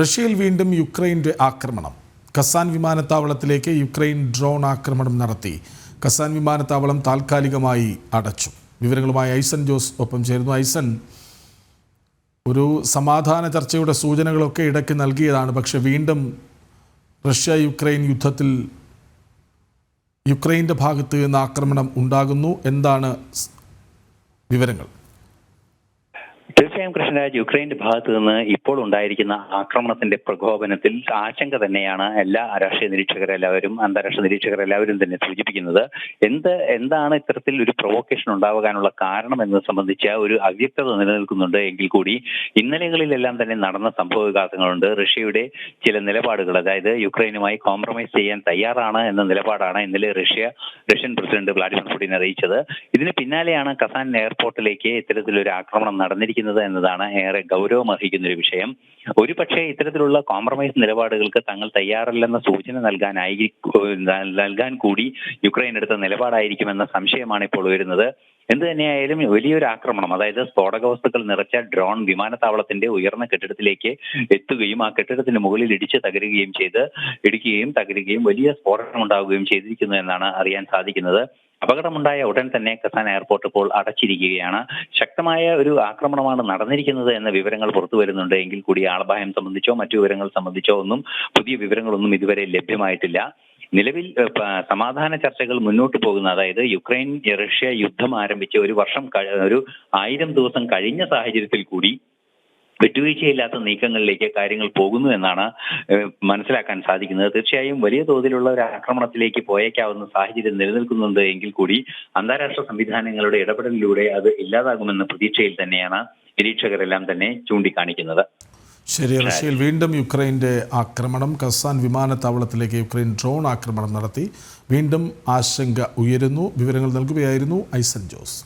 റഷ്യയിൽ വീണ്ടും യുക്രൈന്റെ ആക്രമണം. കസാൻ വിമാനത്താവളത്തിലേക്ക് യുക്രൈൻ ഡ്രോൺ ആക്രമണം നടത്തി. കസാൻ വിമാനത്താവളം താൽക്കാലികമായി അടച്ചു. വിവരങ്ങളുമായി ഐസൻ ജോസ് ഒപ്പം ചേരുന്നു. ഐസൻ ഒരു സമാധാന ചർച്ചയുടെ സൂചനകളൊക്കെ ഇടയ്ക്ക് നൽകിയതാണ്. പക്ഷെ വീണ്ടും റഷ്യ യുക്രൈൻ യുദ്ധത്തിൽ യുക്രൈന്റെ ഭാഗത്ത് നിന്ന് ആക്രമണം ഉണ്ടാകുന്നു. എന്താണ് വിവരങ്ങൾ? തീർച്ചയായും കൃഷ്ണരാജ് യുക്രൈന്റെ ഭാഗത്ത് നിന്ന് ഇപ്പോൾ ഉണ്ടായിരിക്കുന്ന ആക്രമണത്തിന്റെ പ്രകോപനത്തിൽ ആശങ്ക തന്നെയാണ് എല്ലാ രാഷ്ട്രീയ നിരീക്ഷകരെല്ലാവരും അന്താരാഷ്ട്ര നിരീക്ഷകരെല്ലാവരും തന്നെ സൂചിപ്പിക്കുന്നത്. എന്ത് എന്താണ് ഇത്തരത്തിൽ ഒരു പ്രൊവോക്കേഷൻ ഉണ്ടാവാനുള്ള കാരണം എന്നത് സംബന്ധിച്ച ഒരു അവ്യക്തത നിലനിൽക്കുന്നുണ്ട് എങ്കിൽ കൂടി ഇന്നലെകളിലെല്ലാം തന്നെ നടന്ന സംഭവ വികാസങ്ങളുണ്ട് റഷ്യയുടെ ചില നിലപാടുകൾ അതായത് യുക്രൈനുമായി കോംപ്രമൈസ് ചെയ്യാൻ തയ്യാറാണ് എന്ന നിലപാടാണ് ഇന്നലെ Russia Russian president Vladimir Putin അറിയിച്ചത്. ഇതിന് പിന്നാലെയാണ് കസാൻ എയർപോർട്ടിലേക്ക് ഇത്തരത്തിലൊരു ആക്രമണം നടന്നിരിക്കുന്നത് എന്നതാണ് ഏറെ ഗൗരവമർഹിക്കുന്ന ഒരു വിഷയം. ഒരു പക്ഷേ ഇത്തരത്തിലുള്ള കോംപ്രമൈസ് നിലപാടുകൾക്ക് തങ്ങൾ തയ്യാറല്ലെന്ന സൂചന നൽകാനായി നൽകാൻ കൂടി യുക്രൈൻ എടുത്ത നിലപാടായിരിക്കുമെന്ന സംശയമാണ് ഇപ്പോൾ ഉയരുന്നത്. എന്ത് തന്നെയായാലും വലിയൊരു ആക്രമണം. അതായത് സ്ഫോടക വസ്തുക്കൾ നിറച്ച ഡ്രോൺ വിമാനത്താവളത്തിന്റെ ഉയർന്ന കെട്ടിടത്തിലേക്ക് എത്തുകയും ആ കെട്ടിടത്തിന് മുകളിൽ ഇടിച്ച് തകരുകയും ചെയ്ത് ഇടിക്കുകയും തകരുകയും വലിയ സ്ഫോടനം ഉണ്ടാവുകയും ചെയ്തിരിക്കുന്നു എന്നാണ് അറിയാൻ സാധിക്കുന്നത്. അപകടമുണ്ടായ ഉടൻ തന്നെ കസാൻ എയർപോർട്ട് ഇപ്പോൾ അടച്ചിരിക്കുകയാണ്. ശക്തമായ ഒരു ആക്രമണമാണ് നടന്നിരിക്കുന്നത് എന്ന വിവരങ്ങൾ പുറത്തു വരുന്നുണ്ട്. എങ്കിൽ കൂടി ആളപായം സംബന്ധിച്ചോ മറ്റു വിവരങ്ങൾ സംബന്ധിച്ചോ ഒന്നും പുതിയ വിവരങ്ങളൊന്നും ഇതുവരെ ലഭ്യമായിട്ടില്ല. നിലവിൽ സമാധാന ചർച്ചകൾ മുന്നോട്ട് പോകുന്ന അതായത് യുക്രൈൻ റഷ്യ യുദ്ധം ആരംഭിച്ച് ഒരു വർഷം ഒരു ആയിരം ദിവസം കഴിഞ്ഞ സാഹചര്യത്തിൽ കൂടി വിട്ടുവീഴ്ചയില്ലാത്ത നീക്കങ്ങളിലേക്ക് കാര്യങ്ങൾ പോകുന്നു എന്നാണ് മനസ്സിലാക്കാൻ സാധിക്കുന്നത്. തീർച്ചയായും വലിയ തോതിലുള്ള ഒരു ആക്രമണത്തിലേക്ക് പോയേക്കാവുന്ന സാഹചര്യം നിലനിൽക്കുന്നുണ്ട് എങ്കിൽ കൂടി അന്താരാഷ്ട്ര സംവിധാനങ്ങളുടെ ഇടപെടലിലൂടെ അത് ഇല്ലാതാകുമെന്ന പ്രതീക്ഷയിൽ തന്നെയാണ് നിരീക്ഷകരെല്ലാം തന്നെ ചൂണ്ടിക്കാണിക്കുന്നത്. ശരി റഷ്യയിൽ വീണ്ടും യുക്രൈന്റെ ആക്രമണം. കസാൻ വിമാനത്താവളത്തിലേക്ക് യുക്രൈൻ ഡ്രോൺ ആക്രമണം നടത്തി. വീണ്ടും ആശങ്ക ഉയരുന്നു. വിവരങ്ങൾ നൽകുകയായിരുന്നു ഐസൻ ജോസ്.